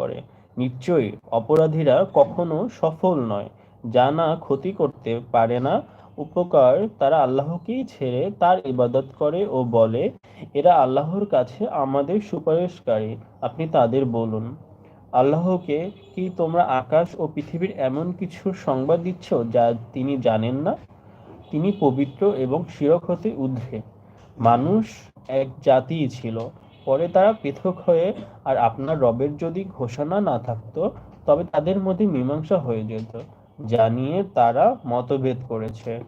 করে। নিশ্চয়ই, অপরাধীরা কখনো সফল নয়। জানা ক্ষতি করতে পারে না। উপকার তারা আল্লাহকেই ছেড়ে তার ইবাদত করে ও বলে, এরা আল্লাহর কাছে আমাদের সুপারিশকারী। আপনি তাদের বলুন, আল্লাহকে কি তোমরা আকাশ ও পৃথিবীর এমন কিছু সংবাদ দিচ্ছ যা তিনি জানেন না? তিনি পবিত্র এবং শিরক হতে ঊর্ধ্বে মানুষ এক জাতিই ছিল। পরে তারা পৃথক হয়ে আর আপনার রবের যদি ঘোষণা না থাকতো, তবে তাদের মধ্যে মীমাংসা হয়ে যেত জানিয়ে তারা মতভেদ করেছে।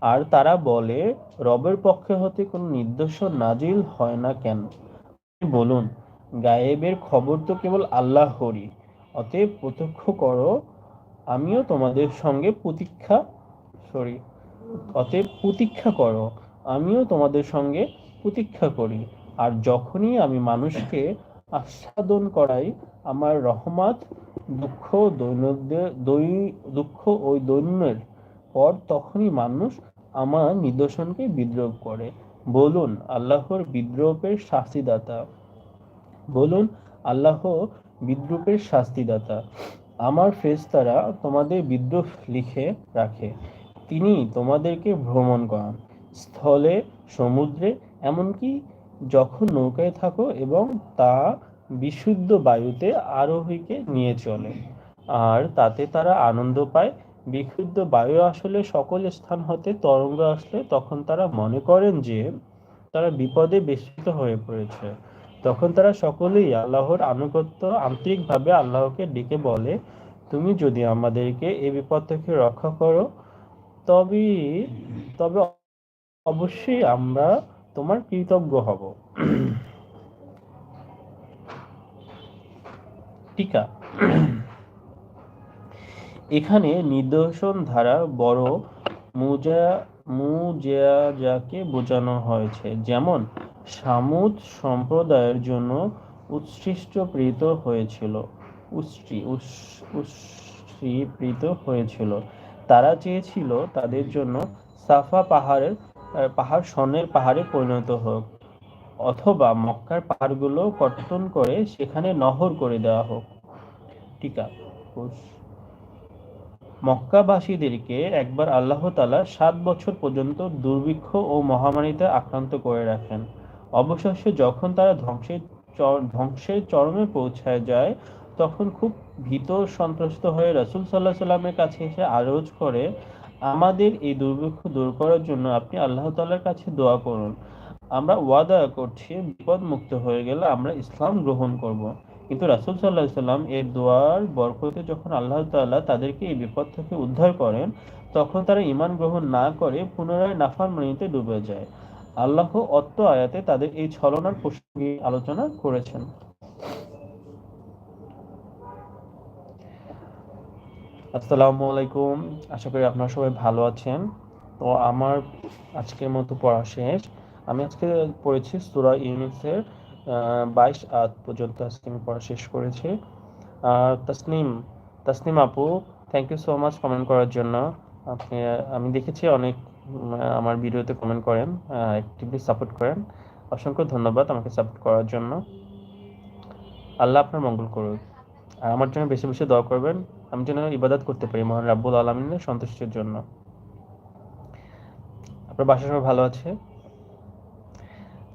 আর তারা বলে, রবের পক্ষে হতে কোনো নির্দেশন নাজিল হয় না কেন? বলুন, গায়েবের খবর তো কেবল আল্লাহ আল্লাহরই। অতএব প্রত্যক্ষ করো, আমিও তোমাদের সঙ্গে প্রতীক্ষা সরি অতএব প্রতীক্ষা করো, আমিও তোমাদের সঙ্গে প্রতীক্ষা করি। আর যখনই আমি মানুষকে আস্বাদন করাই, আমার রহমত, দুঃখ দৈন্য দুঃখ ওই দৈন্যের পর তখনই মানুষ আমার নিদর্শনকে বিদ্রোহ করে। বলুন, আল্লাহর বিদ্রোহের শাস্তিদাতা। বলুন, আল্লাহ বিদ্রুপের শাস্তিদাতা। আমার ফেরেশতারা তোমাদের বিদ্রোহ লিখে রাখে। তিনি তোমাদেরকে ভ্রমণ করান। স্থলে, সমুদ্রে, এমনকি যখন নৌকায় থাকো এবং তা বিশুদ্ধ বায়ুতে আরোহীকে নিয়ে চলে। আর তাতে তারা আনন্দ পায়। বিশুদ্ধ বায়ু আসলে সকল স্থান হতে তরঙ্গ আসলে তখন তারা মনে করেন যে তারা বিপদে বেষ্টিত হয়ে পড়েছে। তখন তারা সকলেই আল্লাহর আনুগত্য আন্তরিকভাবে আল্লাহকে ডেকে বলে, তুমি যদি আমাদেরকে এই বিপদ থেকে রক্ষা করো তবে তবে অবশ্যই আমরা তোমার কৃতজ্ঞ হব। টিকা। এখানে নিদর্শন ধারা বড় মুজা মুজাকে বোঝানো হয়েছে। যেমন, সামুদ সম্প্রদায়ের জন্য উৎসৃষ্ট উৎসৃষ্টপ্রীত হয়েছিল উষ্ট্রি উৎসৃপ্রীত হয়েছিল। তারা চেয়েছিল তাদের জন্য সাফা পাহাড়ের পাহাড় স্বর্ণের পাহাড়ে পরিণত হোক, অথবা মক্কার পাহাড়গুলো কর্তন করে সেখানে নহর করে দেওয়া হোক। টিকা মক্কাবাসীদেরকে একবার আল্লাহ তালা সাত বছর পর্যন্ত দুর্ভিক্ষ ও মহামারীতে আক্রান্ত করে রাখেন। অবশেষে যখন তারা ধ্বংসের ধ্বংসের চরমে পৌঁছায় যায়, তখন খুব ভীত সন্ত্রস্ত হয়ে রসুল সাল্লাহ সাল্লামের কাছে এসে আরজ করে আমাদের এই দুর্ভিক্ষ দূর করার জন্য আপনি আল্লাহ তাল্লার কাছে দোয়া করুন। আমরা ওয়াদা করছি বিপদ মুক্ত হয়ে গেলে আমরা ইসলাম গ্রহণ করব। কিন্তু রাসুল সাল্লাহ সাল্লাম এর দোয়ার বরকতে যখন আল্লাহ তাল্লাহ তাদেরকে এই বিপদ থেকে উদ্ধার করেন, তখন তারা ইমান গ্রহণ না করে পুনরায় নাফার মানিতে ডুবে যায়। আল্লাহ অত্ত আয়াতে তাদের এই ছলনার প্রসঙ্গে আলোচনা করেছেন। আসসালামু আলাইকুম। আশা করি আপনারা সবাই ভালো আছেন। তো আমার আজকের মতো পড়া শেষ। আমি আজকে পড়েছি সুরা ইউনিসের বাইশ আজ পর্যন্ত আজকে আমি পড়া শেষ করেছি। তাসনিম তাসনিম আপু thank you so much comment করার জন্য। আপনি, আমি দেখেছি অনেক আমার ভিডিওতে কমেন্ট করেন অ্যাক্টিভলি সাপোর্ট করেন। অসংখ্য ধন্যবাদ আমাকে সাপোর্ট করার জন্য। আল্লাহ আপনার মঙ্গল করুক। আর আমার জন্য বেশি বেশি দোয়া করবেন। আমি যেন ইবাদত করতে পারি মহান রাব্বুল আলমিনের সন্তুষ্টির জন্য। আপনার বাসা সবাই ভালো আছে?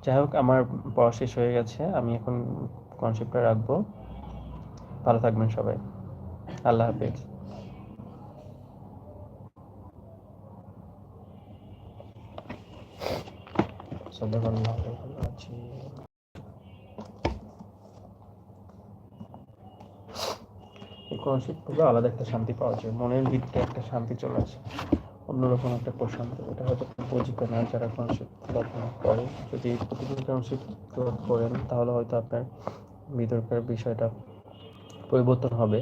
যাই হোক, আমার পড়া শেষ হয়ে গেছে। আমি এখন কনসেপ্টটা রাখব। ভালো থাকবেন সবাই। আল্লাহ হাফিজ। সদাকাল্লাহ ভালো কনসেপ্ট পুরো আলাদা একটা শান্তি পাওয়া যায়। মনের ভিতরে একটা শান্তি চলে আসে। অন্যরকম একটা প্রশান্তি। এটা হয়তো পরিচিত না যারা কনসেপ্ট করে। যদি প্রতিদিন কনসেপ্ট করেন, তাহলে হয়তো আপনার ভিতরকার বিষয়টা পরিবর্তন হবে।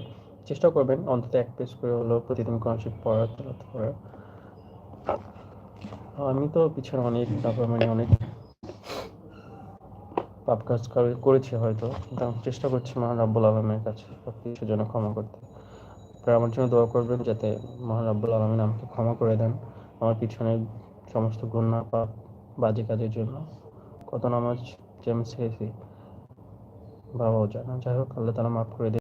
চেষ্টা করবেন অন্তত এক পেজ করে হলেও প্রতিদিন কনসেপ্ট পড়ার আমি তো পিছনে অনেক মানে অনেক পাপ কাজ করেছি হয়তো, কিন্তু আমি চেষ্টা করছি মহান রাব্বুল আলমের কাছে সব কিছুর জন্য ক্ষমা করতে। আপনারা আমার জন্য দোয়া করবেন যাতে মহান রাব্বুল আলমিন আমাকে ক্ষমা করে দেন আমার পিছনে সমস্ত গুণা পাপ, বাজে কাজের জন্য। কত নামাজ যে আমি বাবাও জানা। যাই হোক, আল্লাহ তালা মাফ করে